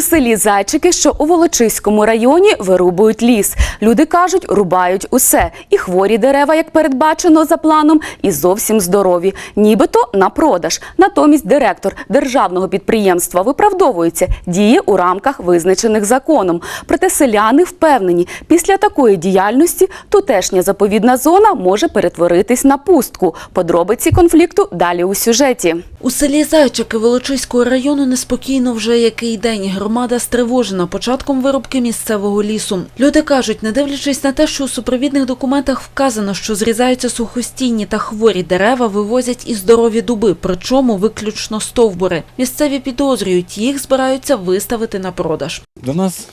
Селі Зайчики, що у Волочиському районі, вирубують ліс. Люди кажуть, рубають усе. І хворі дерева, як передбачено за планом, і зовсім здорові. Нібито на продаж. Натомість директор державного підприємства виправдовується, діє у рамках визначених законом. Проте селяни впевнені, після такої діяльності тутешня заповідна зона може перетворитись на пустку. Подробиці конфлікту далі у сюжеті. У селі Зайчики Волочиського району неспокійно вже який день. Громада стривожена початком вирубки місцевого лісу. Люди кажуть, не дивлячись на те, що у супровідних документах вказано, що зрізаються сухостійні та хворі дерева, вивозять і здорові дуби, причому виключно стовбури. Місцеві підозрюють, їх збираються виставити на продаж. До нас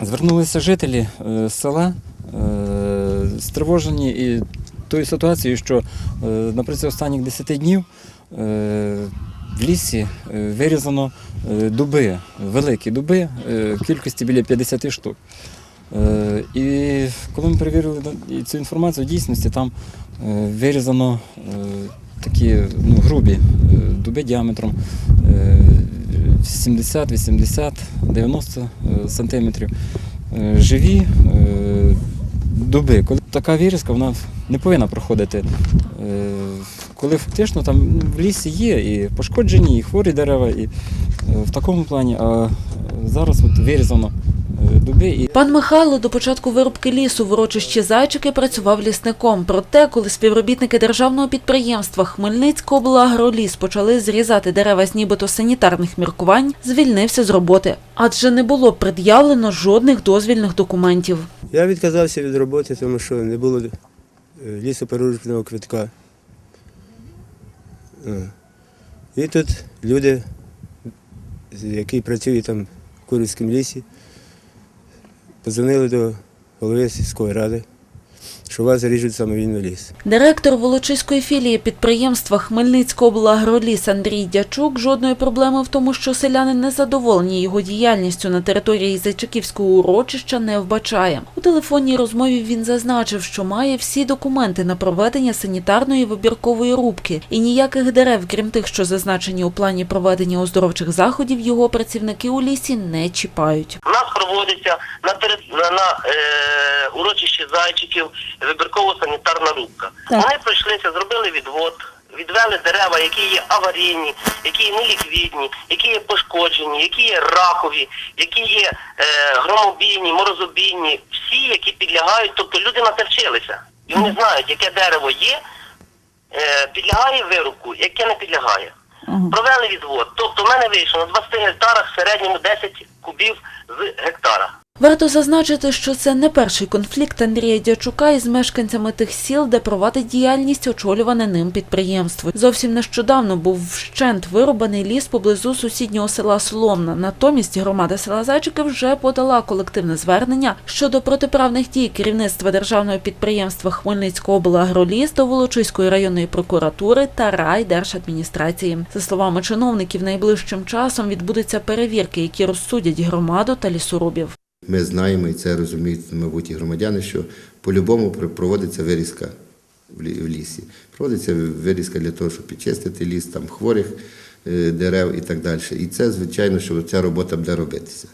звернулися жителі е, села е, стривожені і тою ситуацією, що е, на протязі останніх 10 днів в лісі е, вирізано е, дуби, великі дуби е, кількості біля 50 штук. Е, І коли ми перевірили цю інформацію, в дійсності там е, вирізано е, такі ну, грубі е, дуби діаметром е, 70, 80, 90 е, сантиметрів. Е, Живі е, дуби. Така вирізка, вона не повинна проходити. Коли фактично там в лісі є і пошкоджені, і хворі дерева, і е, в такому плані, а зараз от вирізано е, дуби. І Пан Михайло до початку вирубки лісу в урочищі Зайчики працював лісником. Проте, коли співробітники державного підприємства Хмельницького облагроліс почали зрізати дерева з нібито санітарних міркувань, звільнився з роботи, адже не було пред'явлено жодних дозвільних документів. Я відказався від роботи, тому що не було е, лісоперерубного квитка. Е. І тут люди, які працюють там в Курівському лісі, позвонили до голови сільської ради, що вас ріжуть самовільно ліс. Директор Волочиської філії підприємства Хмельницького облагроліс Андрій Дячук жодної проблеми в тому, що селяни не задоволені його діяльністю на території Зайчиківського урочища не вбачає. У телефонній розмові він зазначив, що має всі документи на проведення санітарної вибіркової рубки, і ніяких дерев, крім тих, що зазначені у плані проведення оздоровчих заходів, його працівники у лісі не чіпають. У нас проводиться на на, на е, урочищі зайчиків вибірково-санітарна рубка. Вони пройшлися, зробили відвод, відвели дерева, які є аварійні, які є неліквідні, які є пошкоджені, які є ракові, які є е, громобійні, морозобійні, всі, які підлягають, тобто люди на це вчилися. І вони знають, яке дерево є, е, підлягає вирубку, яке не підлягає. Провели відвод. Тобто в мене вийшло на 20 гектарах в середньому 10 кубів з гектара. Варто зазначити, що це не перший конфлікт Андрія Дячука із мешканцями тих сіл, де провадить діяльність очолюване ним підприємство. Зовсім нещодавно був вщент вирубаний ліс поблизу сусіднього села Соломна. Натомість громада села Зайчики вже подала колективне звернення щодо протиправних дій керівництва державного підприємства Хмельницького облагроліс до Волочиської районної прокуратури та райдержадміністрації. За словами чиновників, найближчим часом відбудуться перевірки, які розсудять громаду та лісорубів. Ми знаємо, і це розуміють, мабуть, і громадяни, що по-любому проводиться вирізка в лісі. Проводиться вирізка для того, щоб підчистити ліс, там хворих е, дерев і так далі. І це, звичайно, що ця робота буде робитися.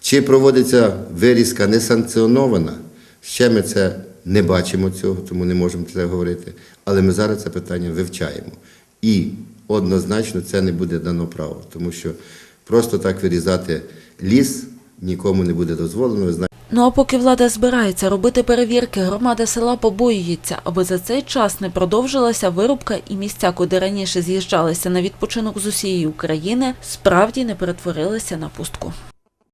Чи проводиться вирізка несанкціонована, ще ми це не бачимо цього, тому не можемо це говорити. Але ми зараз це питання вивчаємо. І однозначно це не буде дано право, тому що просто так вирізати ліс нікому не буде дозволено. Ну а поки влада збирається робити перевірки, громада села побоюється, аби за цей час не продовжилася вирубка і місця, куди раніше з'їжджалися на відпочинок з усієї України, справді не перетворилися на пустку.